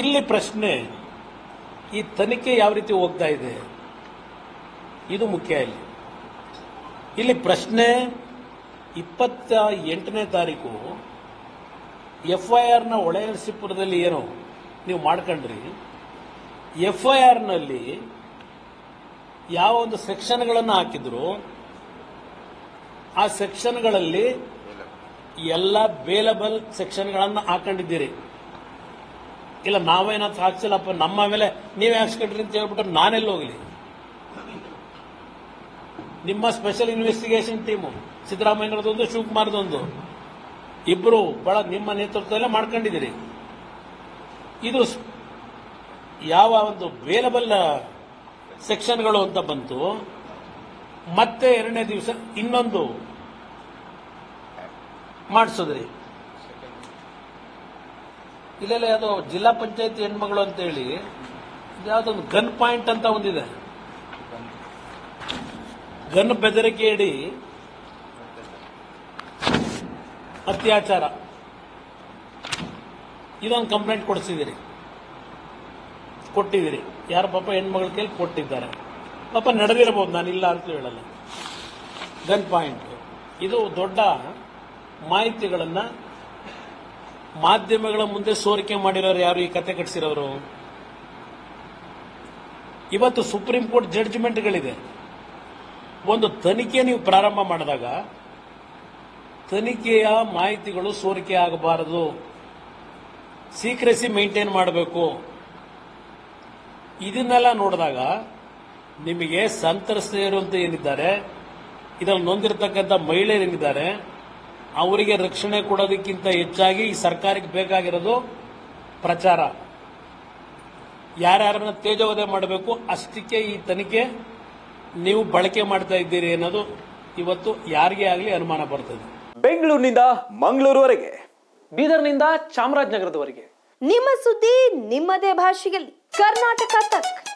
ಇಲ್ಲಿ ಪ್ರಶ್ನೆ, ಈ ತನಿಖೆ ಯಾವ ರೀತಿ ಹೋಗ್ತಾ ಇದೆ? ಇದು ಮುಖ್ಯ ಇಲ್ಲಿ. ಇಲ್ಲಿ ಪ್ರಶ್ನೆ, ಇಪ್ಪತ್ತ ಎಂಟನೇ ತಾರೀಕು ಎಫ್ ಐ ಆರ್ನ ಒಳಸಿಪುರದಲ್ಲಿ ಏನು? ನೀವು ಮಾಡ್ಕೊಂಡ್ರಿ. ಎಫ್ ಐ ಆರ್ನಲ್ಲಿ ಯಾವ ಒಂದು ಸೆಕ್ಷನ್ಗಳನ್ನು ಹಾಕಿದ್ರು, ಆ ಸೆಕ್ಷನ್ಗಳಲ್ಲಿ ಎಲ್ಲ ಬೇಲಬಲ್ ಸೆಕ್ಷನ್ಗಳನ್ನು ಹಾಕೊಂಡಿದ್ದೀರಿ. ಇಲ್ಲ, ನಾವೇನಾದ್ರು ಹಾಕ್ಸಿಲ್ಲಪ್ಪ, ನಮ್ಮ ಮೇಲೆ ನೀವೇ ಹಾಕ್ಸ್ಕೊಟ್ರಿ ಅಂತ ಹೇಳ್ಬಿಟ್ಟು ನಾನೆಲ್ಲಿ ಹೋಗ್ಲಿ? ನಿಮ್ಮ ಸ್ಪೆಷಲ್ ಇನ್ವೆಸ್ಟಿಗೇಷನ್ ಟೀಮು ಸಿದ್ದರಾಮಯ್ಯನವ್ರದೊಂದು ಶಿವಕುಮಾರ್ದೊಂದು ಇಬ್ರು ಬಹಳ ನಿಮ್ಮ ನೇತೃತ್ವದಲ್ಲೇ ಮಾಡ್ಕೊಂಡಿದ್ದೀರಿ. ಇದು ಯಾವ ಒಂದು ವೇಲಬಲ್ ಸೆಕ್ಷನ್ಗಳು ಅಂತ ಬಂತು. ಮತ್ತೆ ಎರಡನೇ ದಿವಸ ಇನ್ನೊಂದು ಮಾಡಿಸಿದ್ರಿ. ಇಲ್ಲೆಲ್ಲ ಯಾವುದೋ ಜಿಲ್ಲಾ ಪಂಚಾಯತಿ ಹೆಣ್ಮಗಳು ಅಂತ ಹೇಳಿ ಯಾವುದೊಂದು ಗನ್ ಪಾಯಿಂಟ್ ಅಂತ ಒಂದಿದೆ. ಗನ್ ಬೆದರಿಕೆ ಇಡಿ ಅತ್ಯಾಚಾರ. ಇದೊಂದು ಕಂಪ್ಲೇಂಟ್ ಕೊಡಿಸಿದಿರಿ ಕೊಟ್ಟಿದ್ದೀರಿ. ಯಾರ ಪಾಪ ಹೆಣ್ಮಗಳ ಕೇಳಿ ಕೊಟ್ಟಿದ್ದಾರೆ. ಪಾಪ ನಡೆದಿರಬಹುದು, ನಾನು ಇಲ್ಲ ಅಂತ ಹೇಳಲ್ಲ. Gun point. ಇದು ದೊಡ್ಡ ಮಾಹಿತಿಗಳನ್ನ ಮಾಧ್ಯಮಗಳ ಮುಂದೆ ಸೋರಿಕೆ ಮಾಡಿರೋರು ಯಾರು? ಈ ಕತೆ ಕಟ್ಟಿಸಿರೋರು ಇವತ್ತು ಸುಪ್ರೀಂ ಕೋರ್ಟ್ ಜಡ್ಜ್ಮೆಂಟ್ಗಳಿದೆ. ಒಂದು ತನಿಖೆ ನೀವು ಪ್ರಾರಂಭ ಮಾಡಿದಾಗ ತನಿಖೆಯ ಮಾಹಿತಿಗಳು ಸೋರಿಕೆ ಆಗಬಾರದು. ಸೀಕ್ರೆಸಿ ಮೇಂಟೈನ್ ಮಾಡಬೇಕು. ಇದನ್ನೆಲ್ಲ ನೋಡಿದಾಗ ನಿಮಗೆ ಸಂತ್ರಸ್ತೆಯರು ಅಂತ ಏನಿದ್ದಾರೆ, ಇದರಲ್ಲಿ ನೊಂದಿರತಕ್ಕಂಥ ಮಹಿಳೆಯರು ಏನಿದ್ದಾರೆ ಅವರಿಗೆ ರಕ್ಷಣೆ ಕೊಡೋದಕ್ಕಿಂತ ಹೆಚ್ಚಾಗಿ ಈ ಸರ್ಕಾರಕ್ಕೆ ಬೇಕಾಗಿರೋದು ಪ್ರಚಾರ. ಯಾರ್ಯಾರನ್ನ ತೇಜೋವಧೆ ಮಾಡಬೇಕು ಅಷ್ಟಕ್ಕೆ ಈ ತನಿಖೆ ನೀವು ಬಳಕೆ ಮಾಡ್ತಾ ಇದ್ದೀರಿ ಅನ್ನೋದು ಇವತ್ತು ಯಾರಿಗೆ ಆಗಲಿ ಅನುಮಾನ ಬರ್ತದೆ. ಬೆಂಗಳೂರಿನಿಂದ ಮಂಗಳೂರುವರೆಗೆ ಬೀದರ್ನಿಂದ ಚಾಮರಾಜನಗರದವರೆಗೆ. ನಿಮ್ಮ ಸುದ್ದಿ ನಿಮ್ಮದೇ ಭಾಷೆಯಲ್ಲಿ. ಕರ್ನಾಟಕ ತಕ್.